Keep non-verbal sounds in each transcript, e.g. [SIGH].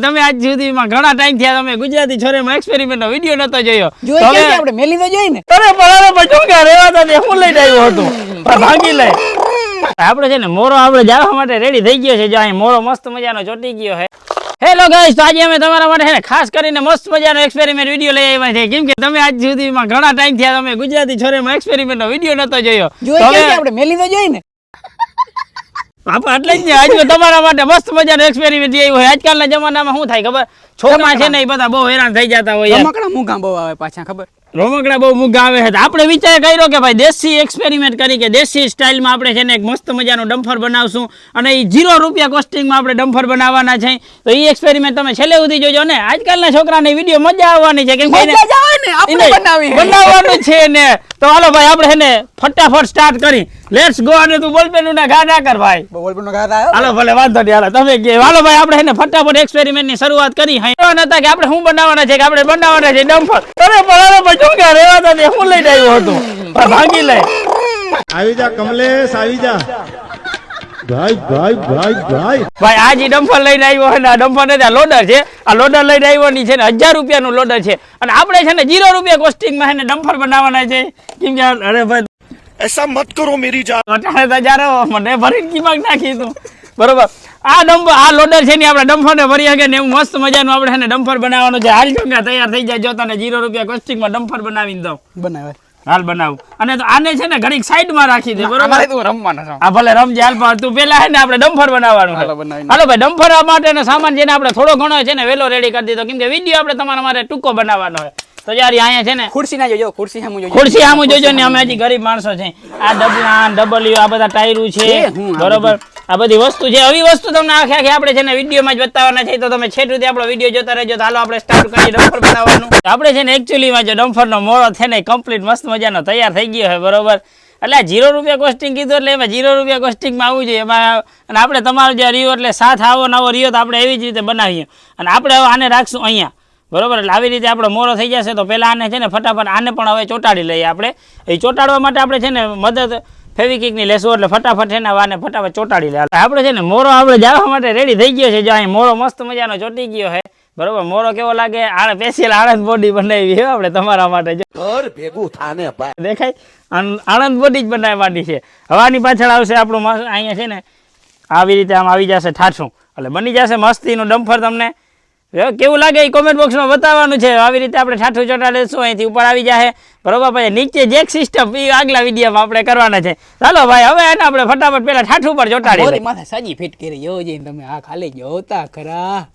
તમે આજ સુધીમાં ઘણા ટાઈમ થયા તમે ગુજરાતી છોરીમાં એક્સપેરિમેન્ટ નો વીડિયો નતો જોયો. જોઈ કે આપણે મેલી તો જોઈ ને. અરે પણ બચું કે રેવા તો હું લઈ આવ્યો હતો? પણ ભાગી લે. આપણે છે ને મોરો આપણે જવા માટે રેડી થઈ ગયો છે જો અહીં મોરો મસ્ત મજાનો ચોટી ગયો છે. હેલો ગાઈસ તો આજે અમે તમારા માટે છે ને ખાસ કરીને મસ્ત મજાનો એક્સપેરિમેન્ટ વીડિયો લઈ આવ્યા છે કેમ કે તમે આજ સુધીમાં ઘણા ટાઈમ થયા તમે ગુજરાતી છોરીમાં એક્સપેરિમેન્ટ નો વીડિયો નતો જોયો. જોઈ કે આપણે મેલી તો જોઈ ને. આપણે એટલે જ ને આજ તમારા માટે મસ્ત મજાનો એક્સપેરિમેન્ટ આવ્યો હોય આજકાલના જમાનામાં શું થાય ખબર? છોકરા છે ને એ બધા બહુ હેરાન થઈ જતા હોય. રમકડા મૂંગા બહુ આવે પાછા ખબર? રમકડા બહુ મૂગા આવે છે. આપણે વિચાર કર્યો કે ભાઈ દેશી એક્સપેરિમેન્ટ કરી કે દેશી સ્ટાઇલમાં આપણે છે ને એક મસ્ત મજાનો ડમ્ફર બનાવશું અને એ જીરો રૂપિયા કોસ્ટિંગમાં આપણે ડમ્ફર બનાવવાના છે. તો એ એક્સપેરિમેન્ટ તમે છેલ્લે સુધી જોજો ને. આજકાલના છોકરાને વીડિયો મજા આવવાની છે. કેમ કે બનાવવાનું છે ને. તો હાલો ભાઈ આપણે છે ને ફટાફટ સ્ટાર્ટ કરી. લેટ્સ ગો અને તું બોલપેન ના ઘા ના કર ભાઈ. બોલ પણ ગાતા હાલો ભલે વાંધો નહીં હાલો તમે કે હાલો ભાઈ આપણે છે ને ફટાફટ એક્સપેરિમેન્ટની શરૂઆત કરી. અહીંયા હતા કે આપણે શું બનાવવાના છે કે આપણે બનાવવાના છે ડમ્ફર. અરે પરારે બચું કે રેવા તા હું લઈ આવ્યો હતો? ભાગી લે. આવી જા કમલેશ આવી જા. ને આ લોડર છે. લોડર છે અને આપણે છે ને જીરો રૂપિયા કોસ્ટિંગમાં છે ડમ્ફર બનાવવાના છે. કેમ કરો મેરી જાન અટાણે મને ભરીને કિમાગ નાખી તું. બરોબર? આ ડમ્ફર આ લોડર છે ને આપણે ડમ્ફર ભરી શકે ને એવું મસ્ત મજાનું આપણે છે ને ડમ્ફર બનાવવાનું છે. હાલ ચોંગા તૈયાર થઈ જાય જો તને જીરો રૂપિયા કોસ્ટિંગમાં ડમ્ફર બનાવીને દઉં. બનાવે. હાલ બનાવું. અને તો આને છે ને ઘડીક સાઈડમાં રાખી દે બરોબર? તું રમવાનો છો. આ ભલે રમજે હાલ પણ તું પેલા હે ને આપણે ડમ્ફર બનાવવાનું છે. હાલો બનાવી હાલો ભાઈ ડમ્ફર માટેનો સામાન જેને ને આપણે થોડો ઘણો છે ને વેલો રેડી કરી દીધો. કેમ કે વીડિયો આપણે તમારા માટે ટૂંકો બનાવવાનો હોય તો યાર અહીંયા છે ને ખુરશી ના જોજો ખુરશી સામું જોજો. ખુરશી આમ જોજો ને અમે હજી ગરીબ માણસો છે. આ ડબલા ડબલ આ બધા ટાયરું છે. બરોબર? આ બધી વસ્તુ છે આવી વસ્તુ તમને આખે આખી આપણે છે ને વિડીયોમાં જ બતાવવાના છે, તો તમે છેટ સુધી આપણો વીડિયો જોતા રહેજો. તો હાલો, આપણે સ્ટાર્ટ કરીએ ડમ્ફર બનાવવાનું. આપણે છે ને એકચ્યુઅલીમાં જો ડમ્ફરનો મોડો છે ને કમ્પ્લીટ મસ્ત મજાનો તૈયાર થઈ ગયો હોય બરોબર? એટલે આ જીરો રૂપિયા કોસ્ટિંગ કીધું એટલે એમાં જીરો રૂપિયા કોસ્ટિંગમાં આવવું જોઈએ. એમાં અને આપણે તમારો જે રહ્યો એટલે સાથ આવો નવો રહ્યો, તો આપણે એવી જ રીતે બનાવીએ. અને આપણે હવે આને રાખશું અહીંયા. બરોબર? એટલે આવી રીતે આપણો મોરો થઈ જશે, તો પહેલાં આને છે ને ફટાફટ આને પણ હવે ચોંટાડી લઈએ આપણે. એ ચોંટાડવા માટે આપણે છે ને મદદ ફેવી ફેવિકિકની લેશો એટલે ફટાફટ એના વાને ફટાફટ ચોટાડી લે. આપણે છે ને મોરો આપડે જવા માટે રેડી થઈ ગયો છે. જો અહીં મોરો મસ્ત મજાનો ચોટી ગયો છે. બરોબર? મોરો કેવો લાગે? આળે પેશિયલ આણંદ બોડી બનાવી છે આપણે તમારા માટે. ઘર ભેગું થાને દેખાય? આણંદ બોડી જ બનાવી માંડી છે. હવાની પાછળ આવશે આપણું અહીંયા છે ને આવી રીતે આમ આવી જશે ઠાઠું એટલે બની જશે મસ્તી મસ્તીનું ડમ્ફર તમને. કેવું લાગે એ કોમેન્ટ બોક્સમાં બતાવવાનું છે? આવી રીતે આપણે ઠાઠું ચોટાડીશું અહીંથી ઉપર આવી જાય બરોબર ભાઈ નીચે જેક સિસ્ટમ એ આગલા વિડીયોમાં આપણે કરવાના છે. ચાલો ભાઈ હવે એને આપણે ફટાફટ પેલા ઠાઠું પર ચોટાડી. માથે સાજી ફિટ કરી જો જઈને તમે આ ખાલી જોતા ખરા.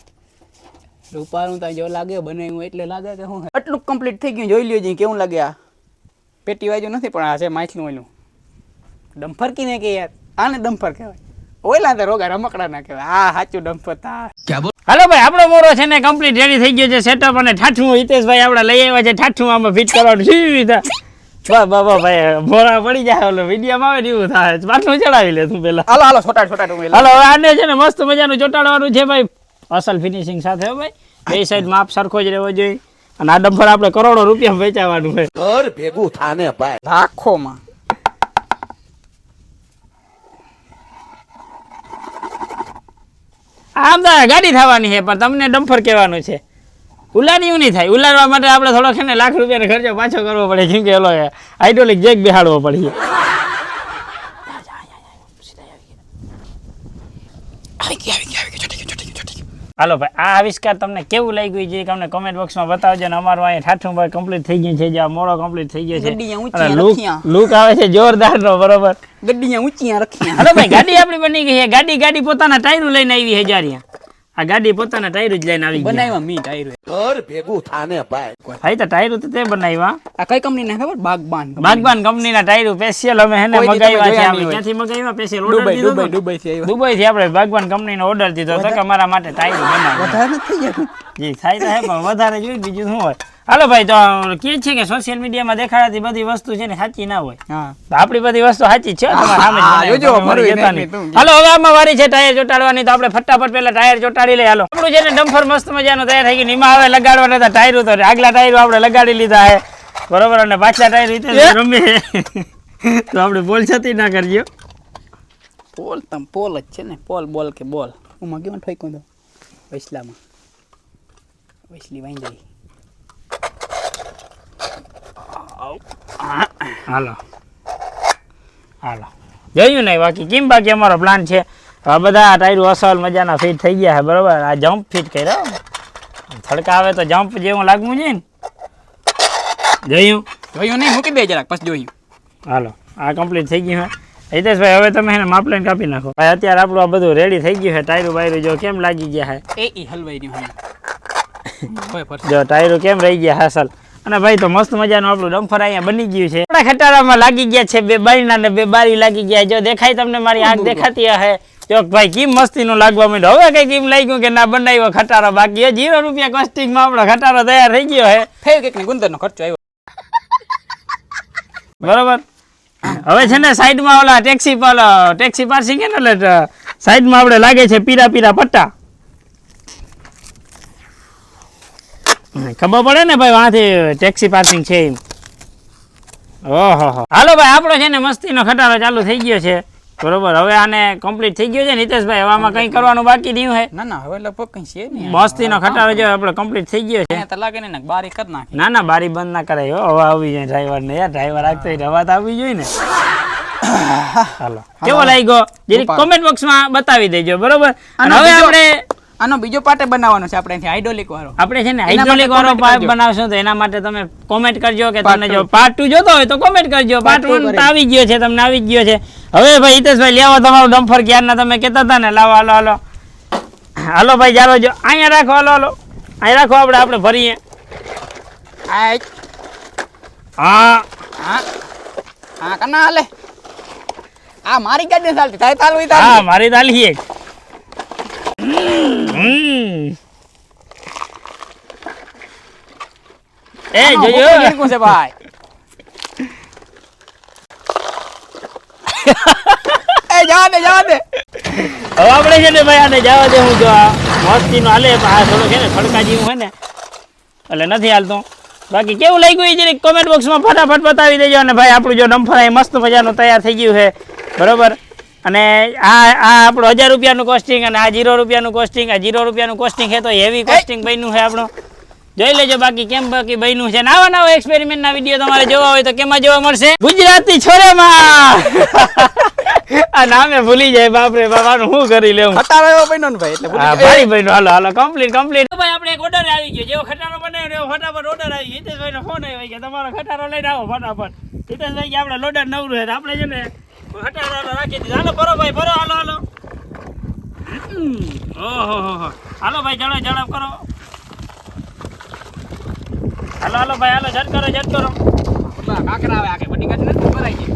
રૂપાનું તો જો લાગે બનાવ્યું એટલે લાગે કે હું આટલું કમ્પ્લીટ થઈ ગયું જોઈ લ્યો જઈ કેવું લાગે આ? પેટી વાજુ નથી પણ આ છે માછલું ઓલું. ડમ્ફર કીને કે યાર? આને ડમ્ફર કહેવાય. ઓલા તો રોગા રમકડા ના કહેવાય આ સાચું ડંપતા હાલો ભાઈ આપણો મોરો છે ને કમ્પ્લીટ રેડી થઈ ગયો છે સેટઅપ અને ઠાઠું હિતેશભાઈ આપણે લઈ આવ્યા છે. ઠાઠું આમાં ફિટ કરવાનું સીધા બા બા ભાઈ મોરા પડી જાય ઓલો વિડીયામાં આવે ને એવું થાય. પાછું ચડાવી લે તું પેલા. હાલો હાલો છોટા છોટા તું હાલો આને છે ને મસ્ત મજાનું ચોટાડવાનું છે ભાઈ. અસલ ફિનિશિંગ સાથે ભાઈ. બે સાઈડ માપ સરખો જ રહેવો જોઈએ. અને આ ડંફર આપણે કરોડો રૂપિયા વેચાવાનું છે. ઘર ભેગું થાને ભાઈ. લાખોમાં. આમ તો ગાડી થવાની છે, પણ તમને ડમ્ફર કહેવાનું છે. ઉલારીયું નહીં થાય. ઉલારવા માટે આપણે થોડો છે ને લાખ રૂપિયાનો ખર્ચો પાછો કરવો પડે. કેમ કે, ઓલો હાઇડ્રોલિક જેક બેહાડવો પડે આવી ગઈ આવી ગઈ આવી ગઈ ચોટી ગઈ ચોટી ગઈ ચોટી ગઈ હાલો ભાઈ આ આવિષ્કાર તમને કેવું લાગ્યું છે તમને કોમેન્ટ બોક્સમાં બતાવજો ને અમારું અહીંયા ઠાઠું ભાઈ કમ્પ્લીટ થઈ ગયું છે જે આ મોડો કમ્પ્લીટ થઈ ગયો છે. લુક લુક આવે છે જોરદાર નો બરોબર ગાડી ઊંચી રખી હાલો ભાઈ ગાડી આપણી બની ગઈ છે ગાડી ગાડી પોતાના ટાયરું લઈને આવી હજારિયા આ ગાડી પોતાના ટાયર જ લઈને આવી બનાવ્યા મી ટાયર ઘર ભેગું થાને ભાઈ. ભાઈ તો ટાયર તો તે બનાવ્યા. આ કઈ કંપની ના ખબર? બાગબાન બાગબાન કંપની ના ટાયર સ્પેશિયલ અમે હેને મગાવ્યા છે અમે ક્યાંથી મગાવ્યા? સ્પેશિયલ ઓર્ડર દીધો દુબઈ દુબઈ થી આવ્યા. દુબઈ થી આપણે બાગબાન કંપની નો ઓર્ડર દીધો તો કે અમારા માટે ટાયર બનાવ્યા. વધારે થઈ ગયા. જી થાય તો પણ વધારે જોઈ બીજું શું હોય? હાલો ભાઈ તો કે છે કે સોશિયલ મીડિયામાં દેખાડાતી બધી વસ્તુ છે ને સાચી ના હોય. તો આપણી બધી વસ્તુ સાચી છે. હાલો હવે આમાં વારી છે ટાયર ચોટાડવાની તો આપણે ફટાફટ પેલા ટાયર ચોટાડી લઈએ. હાલો. આપણું છે ને ડમ્ફર મસ્ત મજાનો તૈયાર થઈ ગયું નિમા હવે લગાડવાના હતા ટાયરો તો આગલા ટાયરો આપણે લગાડી લીધા છે. બરોબર અને પાછલા ટાયર રીતે રમે તો આપણે બોલ છતી ના કરજો. પોલ તમ પોલ જ છે ને. પોલ બોલ કે બોલ. હું કેવું ઠોક્યું તો? વૈસલામાં. વૈસલી વાઈ જાય હાલો. હાલો. જોયું નહીં બાકી. કેમ બાકી અમારો પ્લાન છે? આ બધા ટાયરો અસલ મજાના ફિટ થઈ ગયા છે બરાબર? આ જમ્પ ફિટ કર્યો થડકા આવે તો જમ્પ જેવું લાગવું જોઈએ ને. જોયું? જોયું નહીં મૂકી દે જરાક પછી જોયું. હાલો. આ કમ્પ્લીટ થઈ ગયું છે. હિતેશભાઈ હવે તમે એને માપલેન કાપી નાખો. ભાઈ અત્યારે આપણું આ બધું રેડી થઈ ગયું છે ટાયરું બાયરું જો કેમ લાગી ગયા છે? એ હલવાઈ રહ્યું [LAUGHS] જો ટાયરું કેમ રહી ગયા હાસલ અને ભાઈ તો મસ્ત મજાનું આપણું ડમ્ફર અહીંયા બની ગયું છે. આપણા ખટારામાં લાગી ગયા છે બે બારીના ને બે બારી લાગી ગયા. જો દેખાય તમને મારી આંખ દેખાતી હશે? જો ભાઈ કેમ મસ્તીનું લાગવા માંડ્યું? હવે કઈ કેમ લાગ્યું કે ના બનાવ્યો ખટારો? બાકી જીરો રૂપિયા કોસ્ટિંગમાં આપણો ખટારો તૈયાર થઈ ગયો છે ફેર કેક ને ગુંદરનો ખર્ચો આવ્યો. બરોબર? હવે છે ને સાઈડમાં ઓલા ટેક્સી પર ટેક્સી પાર્સિંગ કે ને એટલે સાઈડમાં આપણે લાગે છે પીરા પીરા પટ્ટા. ખબર પડે ને ભાઈ વાંથી ટેક્સી પાર્કિંગ છે એમ. ઓહો હાલો ભાઈ આપણો છે ને મસ્તીનો ખટારો ચાલુ થઈ ગયો છે. બરોબર હવે આને કમ્પ્લીટ થઈ ગયો છે નીતેશભાઈ હવે આમાં કંઈ કરવાનું બાકી નહીં હોય ના ના હવે લગભગ કઈ છે નહીં. મસ્તીનો ખટારો જો આપણે કમ્પ્લીટ થઈ ગયો છે. તો લાગે ને ને બારી કર નાખી. ના ના બારી બંધ ના કરાય. હો હવા આવી જાય ડ્રાઈવર ને. યાર ડ્રાઈવર આગતો તો આવવી જોઈએ ને. હાલો. કેવો લાગ્યો? જરીક. કોમેન્ટ બોક્સમાં બતાવી દેજો બરોબર? હવે આપણે આનો બીજો પાર્ટ બનાવવાનો છે આપણે હાઇડ્રોલિક વાળો. આપણે છે ને હાઇડ્રોલિક વાળો પાર્ટ બનાવશું તો એના માટે તમે કોમેન્ટ કરજો કે તમને જો પાર્ટ ટુ જોતો હોય તો કોમેન્ટ કરજો. પાર્ટ two તો આવી ગયો છે તમને આવી ગયો છે. હવે ભાઈ હિતેશભાઈ લેવો તમારો ડમ્ફર ક્યારના તમે કહેતા હતા ને લાવો હાલો હાલો. હાલો ભાઈ ચાલો જો અહીંયા રાખો હાલો હાલો. અહીંયા રાખો આપણે આપણે ફરીએ આ હા. હા. હા કના હાલે. આ મારી ગાડી ચાલતી તારી તાલ હોય હા મારી તાલી એક. એ જોજો છે ભાઈ એ જવા દે જવા દે હવે આપણે છે ને ભાઈ આને જવા દે હું જો આ મસ્તીનો હાલે પણ આ થોડો છે ને ખડકા જેવું હોય ને એટલે નથી હાલતો બાકી કેવું લાગ્યું એ જરીક કોમેન્ટ બોક્સમાં ફટાફટ બતાવી દેજો અને ભાઈ આપણું જો એ મસ્ત મજાનું તૈયાર થઈ ગયું છે બરોબર અને આ આ આપણું હજાર રૂપિયાનું કોસ્ટિંગ અને આ જીરો રૂપિયાનું કોસ્ટિંગ આ જીરો રૂપિયાનું કોસ્ટિંગ છે તો હેવી કોસ્ટિંગ બન્યું છે આપણું જોઈ લેજો બાકી કેમ બાકી બન્યું છે નવા નવા એક્સપેરિમેન્ટના વીડિયો તમારે જોવા હોય તો કેમાં જોવા મળશે? ગુજરાતી છોરેમાં! [LAUGHS] આ નામે ભૂલી જાય બાપરે બાબાનું શું કરી લેવું ખટારો એવો બન્યો ને ભાઈ એટલે. ભાઈ ભાઈ હાલો હાલો કમ્પ્લીટ કમ્પ્લીટ ભાઈ આપણે એક ઓર્ડર આવી ગયો. જેવો ખટારો બનાવ્યો એવો ફટાફટ ઓર્ડર આવી ગયો. હિતેશભાઈ નો ફોન આવી ગયો. તમારો ખટારો લઈને આવો ફટાફટ. હિતેશભાઈ કે આપણે લોડર નવરું છે આપણે છે ને ખટારો રાખી દીધો. હાલો ભરો ભાઈ ભરો હાલો હાલો. ઓહો હાલો ભાઈ જણાવ જણાવ કરો. હાલો હાલો ભાઈ હાલો જટ કરો જટ કરો. કાકરા આવે આખે બની ગાડી નથી ભરાઈ ગઈ.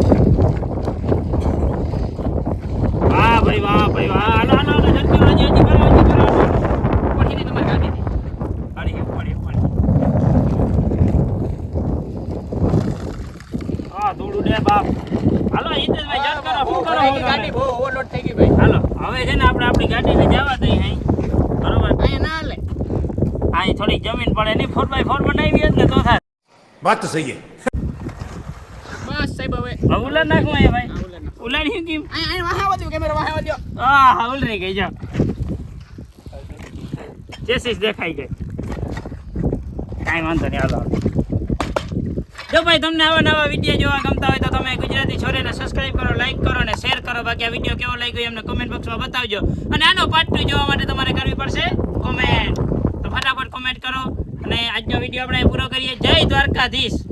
વાહ ભાઈ વાહ ભાઈ વાહ. હાલો હાલો જટ કરો હજી હજી કરો હજી કરો હાલો. ઉપરથી નહીં તમારી ગાડીથી. પાડી ગયો, પાડી ગયો, પાડી ગયો. હા, ધૂળું દે બાપ. હાલો, હિતેશભાઈ, જડ કરો, શું કરો, ભરાઈ શું ગઈ ગાડી કરો? બહુ overload થઈ ગઈ ભાઈ હાલો, હવે છે ને આપણે આપણી ગાડીને જવા દઈએ અહીં. બરોબર અહીંયા ના હાલે અહીં થોડીક જમીન પડે નહીં ફોર બાય ફોર બનાવી હોત ને તો થાય. વાત તો સહી બસ સાહેબ હવે. ઉલાર નાખું અહીંયા ભાઈ. નાખો. ઉલાડ્યું કેમ કેમેરો. આ હા ઉલરી ગઈ જો. ચેસીસ દેખાઈ ગઈ કાંઈ વાંધો નહીં હાલો જો ભાઈ તમને આવા નવા વીડિયો જોવા ગમતા હોય તો તમે ગુજરાતી છોરીને સબસ્ક્રાઇબ કરો લાઈક કરો અને શેર કરો. બાકી આ વીડિયો કેવો લાગ્યો એમને કોમેન્ટ બોક્સમાં બતાવજો. અને આનો પાર્ટ ટુ જોવા માટે તમારે કરવી પડશે કોમેન્ટ ફટાફટ કોમેન્ટ કરો. અને આજનો વીડિયો આપણે પૂરો કરીએ. જય દ્વારકાધીશ.